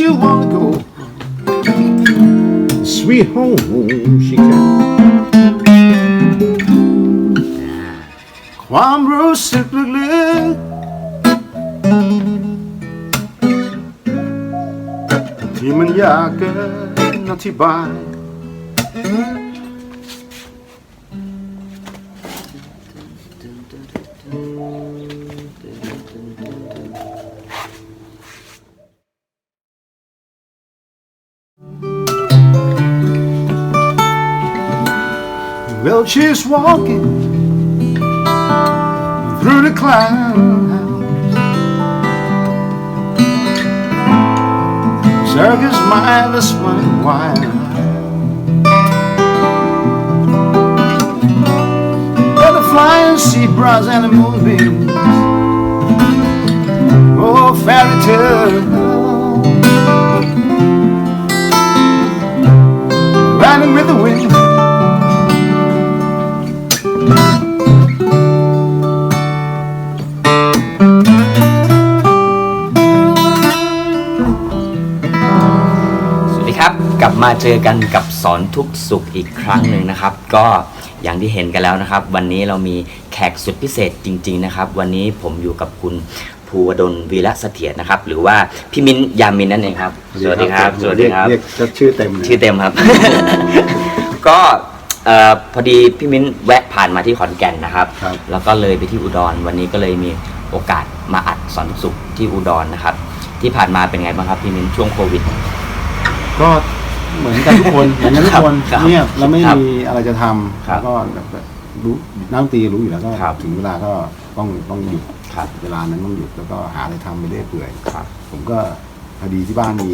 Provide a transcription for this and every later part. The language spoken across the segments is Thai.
you wanna go? Sweet home, she can. ความรู้สึกลึกๆที่มันยากเกินอธิบาย she's walking through the clouds. Circus mindless running wild. But the flying zebras and the moonbeams. Oh, fairy tale. Riding with the wind. มาเจอกันกับสอนทุกสุขอีกครั้งหนึ่งนะครับ ก็อย่างที่เห็นกันแล้วนะครับ วันนี้เรามีแขกสุดพิเศษจริง ๆ นะครับ วันนี้ผมอยู่กับคุณภูวดลวีระเสถียรนะครับ หรือว่าพี่มิ้นยามินนั่นเองครับ สวัสดีครับ สวัสดีครับเรียกเรียกชื่อเต็มเลยชื่อเต็มครับ ก็เอ่อพอดีพี่มิ้นแวะผ่านมาที่ขอนแก่นนะครับ ครับ แล้วก็เลยไปที่อุดรวันนี้ก็เลยมีโอกาสมาอัดสอนทุกสุขที่อุดรนะครับ ที่ผ่านมาเป็นไงบ้างครับพี่มิ้นช่วงโควิด ก็ เหมือนกันทุกคนเหมือนกันทุกคนครับเงียบแล้วไม่ครับมีอะไรจะทำครับแล้วก็แบบรู้นักดนตรีรู้อยู่แล้วก็ครับ ถึงเวลาก็ต้องต้องหยุดครับ เวลานั้นต้องหยุดแล้วก็หาอะไรทำไปเรื่อยเปื่อย ครับ ผมก็พอดีที่บ้านมี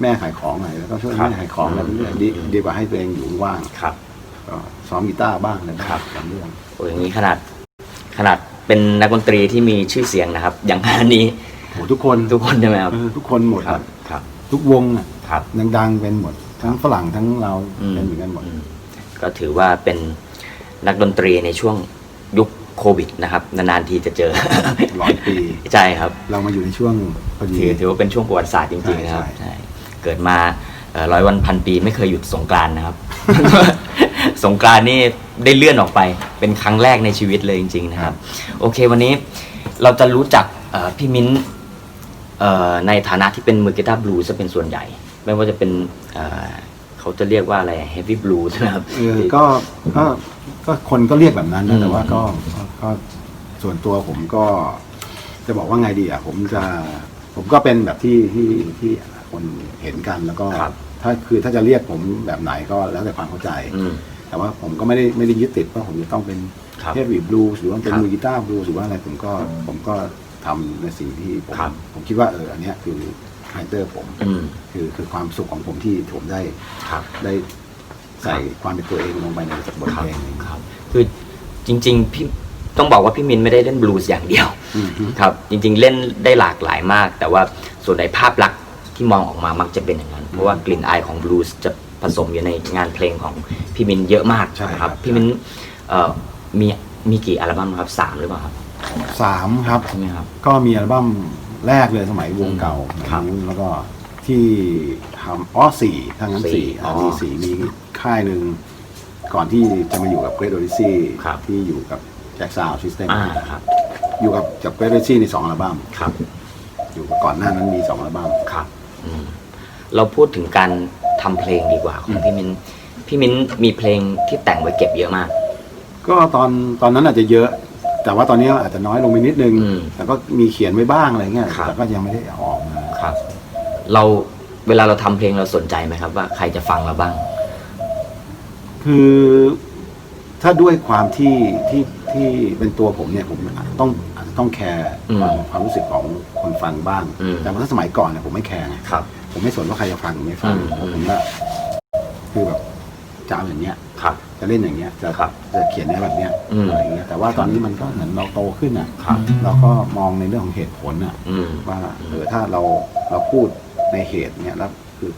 แม่ขายของหน่อยแล้วก็ช่วยครับ แม่ขายของอะไรไปเรื่อยอืมดีอืมดีกว่าให้ตัวเองอยู่ว่างครับ ก็ซ้อมกีตาร์บ้างอะไรบ้างครับทำเรื่อง โอ้ยอย่างนี้ขนาด ขนาดเป็นนักดนตรีที่มีชื่อเสียงนะครับ อย่างขนาดนี้ โหทุกคนทุกคนใช่ไหมครับ เออทุกคนหมดครับครับ ทุกวงอะ ครับ ดังๆเป็นหมด ทั้งฝรั่งทั้งเราอืม เป็นเหมือนกันหมด อืมก็ถือว่าเป็นนักดนตรีในช่วงยุคโควิดนะครับ นานๆทีจะเจอร้อยปี ใช่ครับ เรามาอยู่ในช่วงพอดี ถือถือว่าเป็นช่วงประวัติศาสตร์จริงๆนะครับใช่ใช่ ใช่เกิดมาเอ่อร้อยวันพันปีไม่เคยหยุดสงกรานต์นะครับ สงกรานต์นี่ได้เลื่อนออกไปเป็นครั้งแรกในชีวิตเลยจริง ๆ นะครับ โอเควันนี้เราจะรู้จักเอ่อพี่มิ้นเอ่อในฐานะที่เป็นมือกีตาร์บลูส์เป็นส่วนใหญ่ ไม่ว่าจะเป็นเอ่อเขาจะเรียกว่าอะไรเฮฟวี่บลูส์นะครับเออก็ก็ก็คนก็เรียกแบบนั้นอืนะมแต่ว่าก็ก็ก็ส่วนตัวผมก็ จะบอกว่าไงดีอะผมจะผมก็เป็นแบบที่ที่ที่คนเห็นกันแล้วก็ครับถ้าคือถ้าจะเรียกผมแบบไหนก็แล้วแต่ความเข้าใจอืมแต่ว่าผมก็ไม่ได้ไม่ได้ยึดติดว่าผมจะต้องเป็นครับเทพวีบลูหรือว่าเป็นครับมือกีตาร์บลูหรือว่าอะไรผมก็ผมก็ทำในสิ่งที่ผมครับผมคิดว่าเอออันเนี้ยคือ คาแรคเตอร์ผมอืม คือคือความสุขของผมที่ผมได้ครับ ได้ใส่ความเป็นตัวเองลงไปในบทครับเพลงนี้ครับ คือจริงๆพี่ต้องบอกว่าพี่มินไม่ได้เล่นบลูส์อย่างเดียว อืมฮึ ครับ จริงๆเล่นได้หลากหลายมาก แต่ว่าส่วนในภาพลักษณ์ที่มองออกมามักจะเป็นอย่างนั้น เพราะว่ากลิ่นอายของบลูส์จะผสมอยู่ในงานเพลงของพี่มินเยอะมากใช่นะคครัรับบพี่มินเอ่อมีมีกี่อัลบั้มครับสามหรือเปล่าครับสามครับ ใช่ไหมครับ ก็มีอัลบั้ม แรกเลยสมัยวงเก่าครับนู้นแล้วก็ที่ทำอ๋อสี่ทางนั้นสี่สี่อ๋อ มีสี่มีค่ายหนึ่งก่อนที่จะมาอยู่กับเกรดโอดิซี่ครับ ที่อยู่กับแจ็คซาวซิสเต็มอ่าครับอยู่กับกับเกรดโอดิซี่ในสองอัลบั้มครับอยู่ก่อนหน้านั้นมีสองอัลบั้ม ครับอืมเราพูดถึงการทำเพลงดีกว่า ของอืมพี่มินพี่มินมีเพลงที่แต่งไว้เก็บเยอะมาก ก็ตอนตอนนั้นอาจจะเยอะ แต่ว่าตอนนี้อาจจะน้อยลงไปนิดนึง อืมแต่ก็มีเขียนไว้บ้างอะไรเงี้ยครับ แต่ก็ยังไม่ได้ออกมา ครับ เราเวลาเราทำเพลงเราสนใจไหมครับ ว่าใครจะฟังเราบ้าง คือถ้าด้วยความที่ที่ที่เป็นตัวผมเนี่ยผมต้องอาจจะต้องแคร์อืมความความรู้สึกของคนฟังบ้าง อืม แต่ว่าถ้าสมัยก่อนเนี่ยผมไม่แคร์ไงครับ ผมไม่สนว่าใครจะฟังหรือไม่ฟังอืม ผมก็คือแบบจะเอาอย่างเนี้ย ครับ จะเล่นอย่างเงี้ยจะครับจะเขียนในแบบเนี้ยอืมอะไรเงี้ยแต่ว่าตอนนี้มันก็เหมือนเราโตขึ้นอะครับ เราก็มองในเรื่องของเหตุผลอะ อืม ว่าเออถ้าเราเราพูดในเหตุเนี่ยแล้วคือ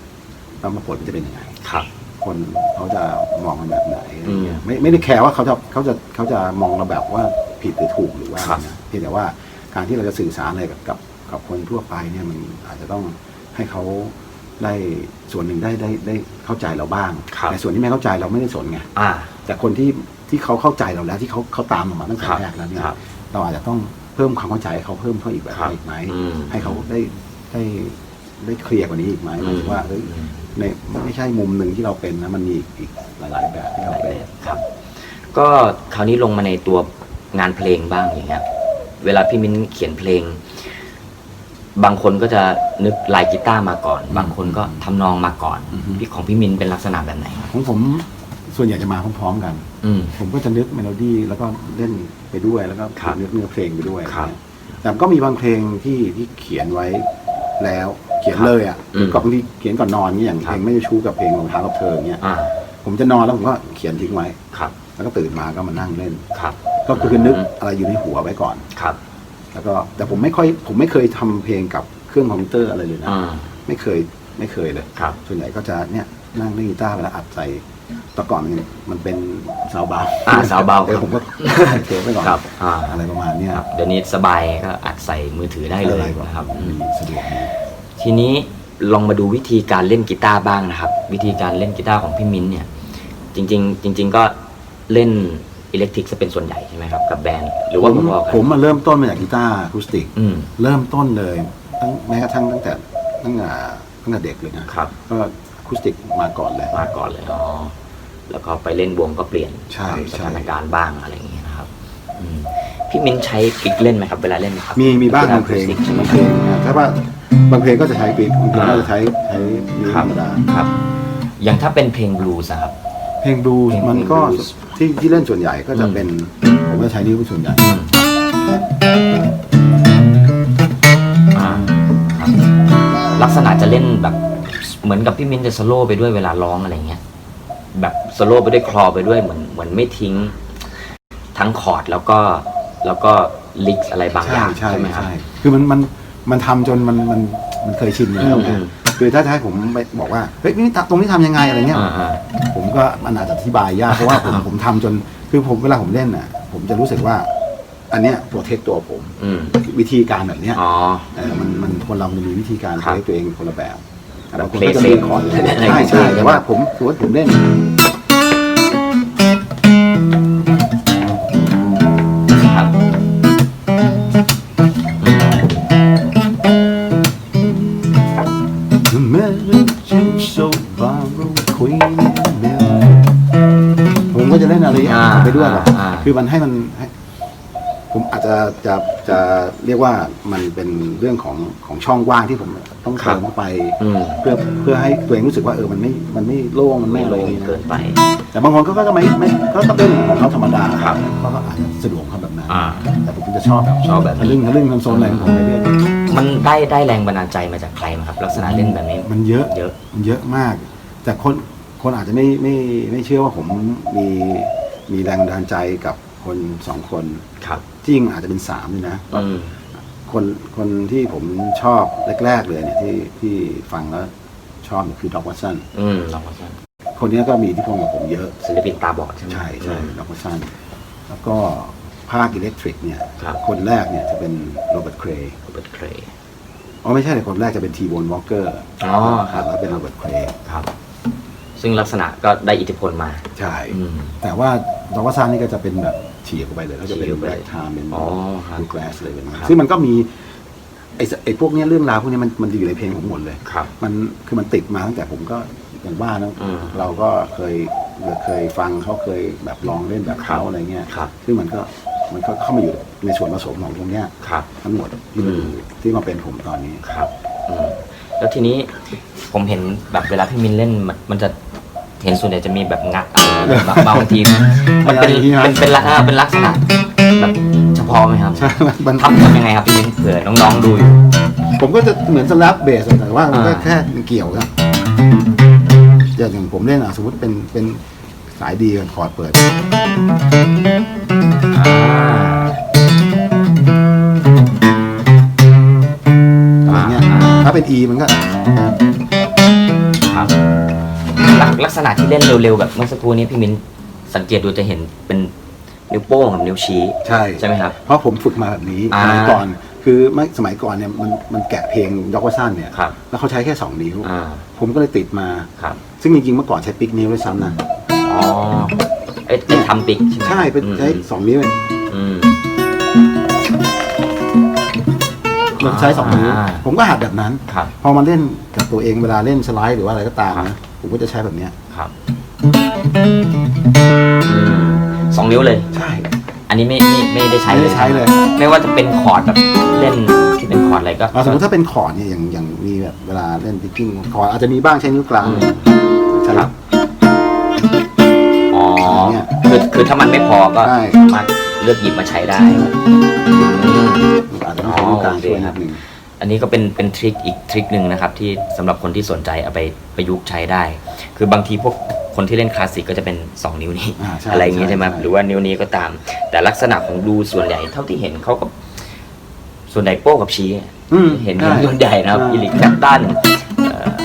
แล้วมาผลจะเป็นยังไง ครับ คนเขาจะมองมันแบบไหนอะไรเงี้ยอืมไม่ไม่ได้แคร์ว่าเขาจะเขาจะเขาจะมองเราแบบว่าผิดหรือถูกหรือว่าครับ นะเพียงแต่ว่าการที่เราจะสื่อสารอะไรกับกับกับคนทั่วไปเนี่ยมันอาจจะต้องให้เขา ได้ส่วนหนึ่งได้ได้ได้เข้าใจเราบ้างครับ แต่ส่วนที่ไม่เข้าใจเราไม่ได้สนไงอ่า แต่คนที่ที่เขาเข้าใจเราแล้วที่เขาเขาตามเรามาตั้งแต่ครับแรกแล้วเนี่ยครับเราอาจจะต้องเพิ่มความเข้าใจให้เขาเพิ่มเข้าอีกแบบครับอีกไหมอืมให้เขาได้ได้ได้เคลียร์กว่านี้อีกไหมหมายถึงว่าเฮ้ยอืม ในไม่ใช่มุมหนึ่งที่เราเป็นนะมันมีอีกอีกหลาย ๆ แบบที่เราเป็น ครับ ก็คราวนี้ลงมาในตัวงานเพลงบ้างอย่างเงี้ย เวลาพี่มิ้นเขียนเพลง บางคนก็จะนึกลายกีตาร์มาก่อน บางคนก็ทำนองมาก่อนอือฮึพี่ของพี่มิ้นเป็นลักษณะแบบไหนครับของผมส่วนใหญ่จะมาพร้อมๆกันอืมผมก็จะนึกเมโลดี้แล้วก็เล่นไปด้วยแล้วก็ครับนึกเนื้อเพลงไปด้วยครับแต่ก็มีบางเพลงที่ที่เขียนไว้แล้วเขียนครับเลยอะอืมก็บางทีเขียนก่อนนอนเนี่ยอย่างคเพรับลงไม่ได้ชู้กับเพลงรองเท้ากับเธอเนี่ยอ่าผมจะนอนแล้วผมก็เขียนทิ้งไว้ครับ แล้วก็ตื่นมาก็มานั่งเล่นครับ ก็คือนึกอะไรอยู่ในหัวไว้ก่อนครับ แล้วก็แต่ผมไม่ค่อยผมไม่เคยทำเพลงกับเครื่องคอมพิวเตอร์อะไรเลยนะอ่าไม่เคยไม่เคยเลยครับส่วนใหญ่ก็จะเนี่ยนั่งเล่นกีตาร์ไปแล้วอัดใส่แต่ก่อนมันมันเป็นซาวบาร์อ่าซาวบาร์เออผมก็เทปไปก่อนครับอ่าอะไรประมาณเนี้ยครับเดี๋ยวนี้สบายก็อัดใส่มือถือได้เลยอะไรประมาณนะครับอืมสะดวกดีทีนี้ลองมาดูวิธีการเล่นกีตาร์บ้างนะครับ วิธีการเล่นกีตาร์ของพี่มิ้นเนี่ย จริง ๆ จริง ๆ ก็เล่น อิเล็กทริกจะเป็นส่วนใหญ่ใช่ไหมครับกับแบนด์หรือว่าผมพอๆกันผมมาเริ่มต้นมาจากกีตาร์อะคูสติก อืมเริ่มต้นเลยตั้งแม้กระทั่งตั้งแต่ตั้งแต่ตั้งแต่เด็กเลยนะครับ ก็อะคูสติกมาก่อนเลย มาก่อนเลยอ๋อแล้วก็ไปเล่นวงก็เปลี่ยนใช่ตามสใช่ ถานการณ์บ้างอะไรอย่างเงี้ยนะครับอืมพี่มิ้นใช้ปิกเล่นไหมครับเวลาเล่นครับมีมีบ้างกีตบางเพลงอะคูสติกใช่ไหมบางคเพรับลงนะถ้าว่าบางเพลงก็จะใช้ปีกบางเพลงก็จะใช้ใช้นิ้วคธรัรบรมดา ครับ อย่างถ้าเป็นเพลงบลูส์อะครับ เพลงบลูเพลงมันก็บลูส์ ที่ที่เล่นส่วนใหญ่ก็จะอืมเป็น ผมก็จะใช้นิ้วเป็นส่วนใหญ่ อ่าครับลักษณะจะเล่นแบบเหมือนกับพี่มิ้นจะสโลว์ไปด้วยเวลาร้องอะไรเงี้ย แบบสโลว์ไปด้วยคลอไปด้วยเหมือนเหมือนไม่ทิ้ง ทั้งคอร์ดแล้วก็แล้วก็ลิกอะไรบางอใช่ย่างใช่ใช่ไหมครับ ใช่คือมันมันมันทำจนมันมันมันเคยชินอยู่แล้วไงอืม คือถ้าจะให้ผมไปบอกว่าเฮ้ยนี่ตรงนี้ทำยังไงอะไรเงี้ยอ่าอ่า ผมก็มันอาจจะอธิบายยากเพราะว่าผมผมทำจนคือผมเวลาผมเล่นน่ะ ผมจะรู้สึกว่า อันเนี้ยโปรเทคตัวผม อืมวิธีการแบบเนี้ยอ๋อ เออมันมันคนเรามันมีวิธีการครับใช้ตัวเองคนละแบบแบบบางคน play ก็จะมี safe คอร์ดอะไรอย่างเงี้ยใช่ใช่แต่ว่าผมสมมติผมเล่น อย่างอ่าไปด้วยแบบอ่า คือมันให้มันให้ผมอาจจะจะจะเรียกว่ามันเป็นเรื่องของของช่องว่างที่ผมต้องครัเติบมเข้าไป อืมเพื่อเพื่อให้ตัวเองรู้สึกว่าเออมันไม่มันไม่โล่งมันไม่ไม่อะไรลองย่างเงี้ยเกินไป แต่บางคนก็ก็ไม่ไม่ก็ต้องเล่นของเขาธรรมดาครับเขาก็อาจจะสะดวกเขาแบบนั้นอ่าแต่ผมจะชอบแบบชอบแบบนี้ ทะลึ่งทะลึ่งทำโซนอะไรของผมไปเรื่อยมันได้ได้แรงบันดาลใจมาจากใครมาครับ ลักษณะเล่นแบบนี้มันเยอะเยอะ มันเยอะมาก แต่คนคนอาจจะไม่ไม่ไม่เชื่อว่าผมมี มีแรงบันดาลใจกับคนสองคนครับที่จริงอาจจะเป็นสามเลยนะ อืม คนคนที่ผมชอบแรก ๆ เลยเนี่ยที่ที่ฟังแล้วชอบเนี่ยคือด็อกวัตสันอืมลองมาสันคนนี้ก็มีอิทธิพลกับผมเยอะ ศิลปินตาบอดใช่ไหม ใช่ใช่อืมด็อกวัตสันแล้วก็ภาคอิเล็กทริกเนี่ยครับคนแรกเนี่ยจะเป็นโรเบิร์ตเครย์โรเบิร์ตเครย์ อ๋อไม่ใช่เลยคนแรกจะเป็นทีโบนวอลเกอร์อ๋อครับ แล้วเป็นโรเบิร์ตเครย์ ครับ ซึ่งลักษณะก็ได้อิทธิพลมา ใช่ อืม แต่ว่าดอกวัตสันนี่ก็จะเป็นแบบเฉียบออกไปเลย แล้วจะเป็นเฉียบไปแบล็กไทม์เป็นอ๋อครับบูแกลสเลยเป็นครับ ซึ่งมันก็มีไอ้สไอ้พวกเนี้ยเรื่องราวพวกเนี้ยมันมันอยู่ในเพลงผมหมดเลย ครับ มันคือมันติดมาตั้งแต่ผมก็อย่างบ้านนะอืมเราก็เคยเคยฟังเขาเคยแบบลองเล่นแบบเขาครับอะไรเงี้ยครับ ซึ่งมันก็มันก็เข้ามาอยู่ในส่วนผสมของตรงเนี้ยครับ ทั้งหมดที่มันอืม ที่มาเป็นผมตอนนี้ ครับอืมแล้วทีนี้ผมเห็นแบบเวลาพี่มินเล่นมันมันจะ เห็นส่วนใหญ่จะมีแบบงัดอะไรแบบบางทีมันเป็นอย่างนี้นะเป็นเป็นลักษณะเป็นลักษณะแบบเฉพาะไหมครับใช่มันทำทำยังไงครับพี่มินเผื่อน้องๆดูอยู่ผมก็จะเหมือนสลับเบสแต่ว่ามันก็อ่าแค่เกี่ยวกันอย่างผมเล่นอะสมมติเป็นเป็นสายดีกับคอร์ดเปิด ลักลักษณะที่เล่นเร็วๆแบบเมื่อสักครู่นี้พี่มินสังเกตดูจะเห็นเป็นนิ้วโป้งกับนิ้วชี้ใช่ใช่ไหมครับ เพราะผมฝึกมาแบบนี้อ่าสมัยก่อนคือไม่สมัยก่อนเนี่ยมันมันแกะเพลงยกว่าสั้นเนี่ยครับแล้วเขาใช้แค่สองนิ้วอ่าผมก็เลยติดมาครับซึ่งจริงๆเมื่อก่อนใช้ปิกนิ้วด้วยซ้ำนะอ๋อไอ้ไอ้ทำปิกใช่ไหมใช่เป็นใช้อืมสองนิ้วอืมเราใช้สองนิ้วอ่าผมก็หัดแบบนั้นครับพอมาเล่นกับตัวเองเวลาเล่นสไลด์หรือว่าอะไรก็ตามครันะบ ผมก็จะใช้แบบเนี้ยครับอืมสองนิ้วเลย ใช่ อันนี้ไม่ไม่ไม่ได้ใช้ไม่ได้ใช้เลย ไม่ว่าจะเป็นคอร์ดแบบเล่นที่เป็นคอร์ดอะไรก็เอาสมมติถ้าเป็นคอร์ดเนี่ยอย่างอย่างมีแบบเวลาเล่นพิกกิ้งคอร์ดอาจจะมีบ้างใช้นิ้วกลางอืม ใช่ครับ อ๋อเนี่ยคือคือถ้ามันไม่พอก็ใช่ สามารถเลือกหยิบมาใช้ได้อืมอาจจะต้องใช้นิ้วกลางช่วยนิดนึง อันนี้ก็เป็นเป็นทริคอีกทริคหนึ่งนะครับที่สำหรับคนที่สนใจเอาไปประยุกต์ใช้ได้ คือบางทีพวกคนที่เล่นคลาสสิกก็จะเป็น 2 นิ้วนี้อ่าใช่อะไรอย่างงี้ใช่ไหมใช่หรือว่านิ้วนี้ก็ตาม แต่ลักษณะของดูส่วนใหญ่เท่าที่เห็นเขาก็ ส่วนใหญ่โป้กับชี้อืมเห็นใช่ส่วนใหญ่นะครับใช่อิลิกแคปตัน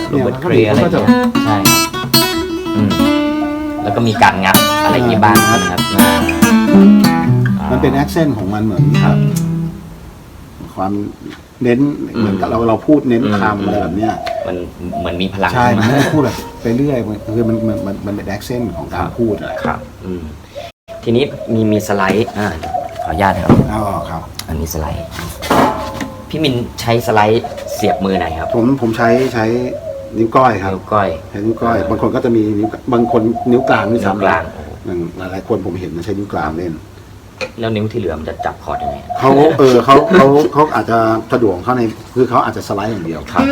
โรเบิร์ตเนี่ยเคลียอะไรเขาก็จะเงี้ยใช่ครับอืมแล้วก็มีการงับอะไรอย่างงี้บ้างนะครับอ่ามันเป็นแอคเซนต์ของมันเหมือนครับ ความเน้นเหมือนกับเราเราพูดเน้นคำอะไรแบบเนี้ย มันเหมือนมีพลังใช่ขึ้นมันมาไม่ได้พูดแบบไปเรื่อยมันคือมันมันมันมันเป็นแอคเซนต์ของการพูดอะไรครับอืมทีนี้มีมีสไลด์อ่าขออนุญาตครับ อ๋อครับ อันนี้สไลด์ พี่มินใช้สไลด์เสียบมือไหนครับผมผมใช้ใช้นิ้วก้อยครับนิ้วก้อยใช้นิ้วก้อยบางคนก็จะมีนิ้วบางคนนิ้วกลางด้วยนิ้วซ้ำกลางอย่างหลายๆคนผมเห็นนะใช้นิ้วกลางเล่น แล้วนิ้วที่เหลือมันจะจับคอร์ดยังไงเขาเออเขาเขาเขาอาจจะสะดวกเข้าในคือเขาอาจจะสไลด์อย่างเดียวครับ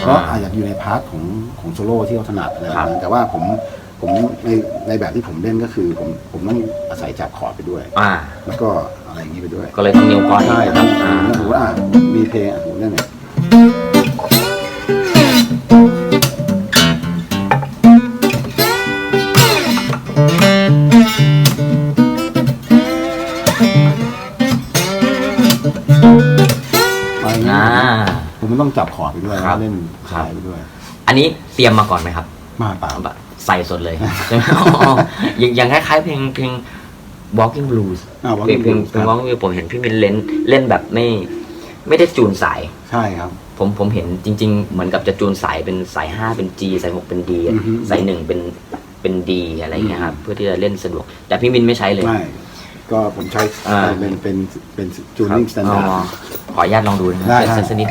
เพราะอาจจะอยู่ในพาร์ทของของโซโล่ที่เขาถนัดอะไรแบบนั้นแต่ว่าผมผมในในแบบที่ผมเล่นก็คือ ผมผมต้องอาศัยจับคอร์ดไปด้วยอ่าแล้วก็อะไรอย่างนี้ไปด้วย ก็เลยต้องนิ้วก้อยใช่คครัรับบอ่าแล้วผมว่าอะมีเพลงอะผมเล่นเนี่ย ไรอย่างเงี้อ่ายผมมันต้องจับคอร์ดไปด้วยครับแล้วเล่นครับสายไปด้วย อันนี้เตรียมมาก่อนไหมครับ มาเปล่า แบบใส่สดเลยใช่ไหมอ๋ออย่างอย่างคล้ายๆเพลงเพลง Walking Blues อ่าเพลงเพลงเพลง Walking Blues ผมเห็นพี่มินเล่นเล่นแบบไม่ ไม่ได้จูนสาย ใช่ครับ ผมผมเห็นจริง ๆ เหมือนกับจะจูนสายเป็นสายห้าเป็น G สายหกเป็น D อือฮึสายหนึ่งเป็นเป็น D อะไรอย่างเงี้ยครับเพื่อที่จะเล่นสะดวก แต่พี่มินไม่ใช้เลย ไม่ ก็ผมใช้อ่า เป็นเป็นเป็นจูครับนิ่งสแตนดาร์อ๋อดขออนุญาตลองดูนะคได้รับได้ สักนิด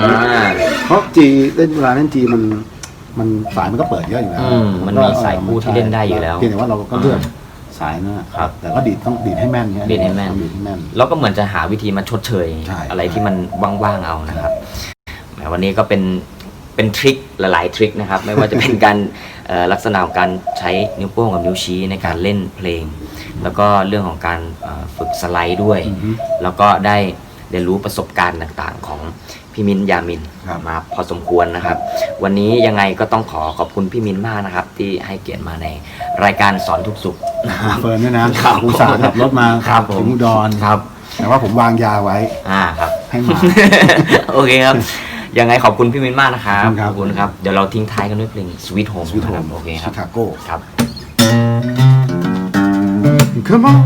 อ่าเพราะจีเล่นเวลาเล่นจีมัน มันสายมันก็เปิดเยอะอยู่แล้วอืมมันมีสายคู่ที่เล่นได้อยู่แล้วเพียงแต่ว่าเราก็เลือกสายนะครับแต่ก็ดีดต้องดีดให้แม่นเนี่ยดีดให้แม่น ต้องดีดให้แม่น แล้วก็เหมือนจะหาวิธีมาชดเชย ใช่ อะไรที่มันว่างๆเอานะครับแหมวันนี้ก็เป็นเป็นทริคหลายๆทริคนะครับ ไม่ว่าจะเป็นการเอ่อลักษณะของการใช้นิ้วโป้งกับนิ้วชี้ในการเล่นเพลง แล้วก็เรื่องของการเอ่อฝึกสไลด์ด้วย อือฮึ แล้วก็ได้เรียนรู้ประสบการณ์ต่างๆ ของ พี่มินยามินครับ มาพอสมควรนะครับ วันนี้ยังไงก็ต้องขอขอบคุณพี่มินมากนะครับ ที่ให้เกียรติมาในรายการสอนทุกสุขนะครับเฟิร์นด้วยนะครับอุตส่าห์ขับรถมาครับผม ถึงอุดรครับ แต่ว่าผมวางยาไว้อ่าครับ ให้มา โอเคครับ ยังไงขอบคุณพี่มินมากนะครับขอบคุณครับ ครับ เดี๋ยวเราทิ้งท้ายกันด้วยเพลง Sweet Home สวิตโฮนะครัมบโอเคคชิรับคาโกครับ Come on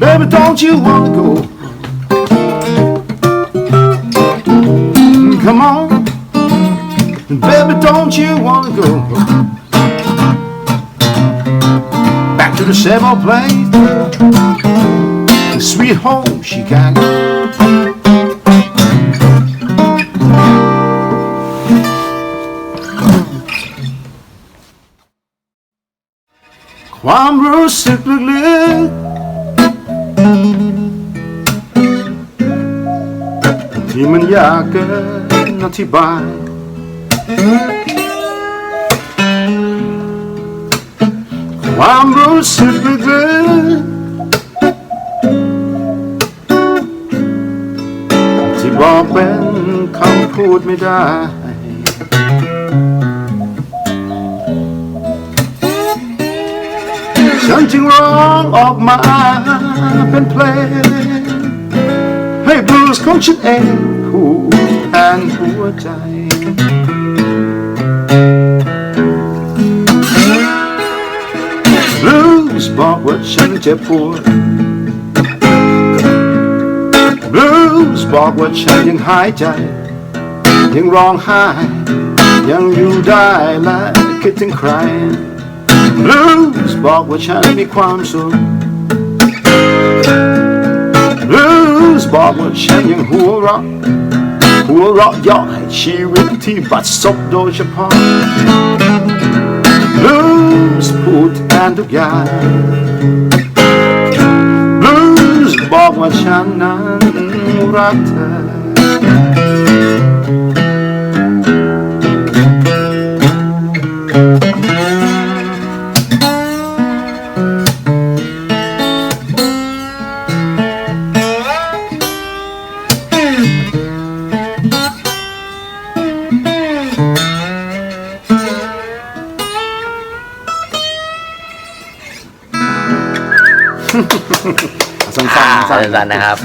baby don't you wanna go Come on baby don't you wanna go Back to the same old place Sweet home Chicagoๆความรู้สึกลึกๆที่มันยากเกิน อธิบาย ความรู้สึกลึกที่บอกเป็นคำพูดไม่ได้ ฉันจึงร้องออกมาเป็นเพลง ให้บลูส์ของฉันเอง พูดแทนหัวใจบลูส์บอกว่าฉันเจ็บปวดบลูส์บอกว่าฉันยังหายใจ ยังร้องไห้ ยังอยู่ได้และคิดถึงใครบลูส์บอกว่าฉันมีความสุขบลูส์บอกว่าฉันยังหัวเราะ หัวเราะเยาะให้ชีวิตที่บัดซ นนะครับ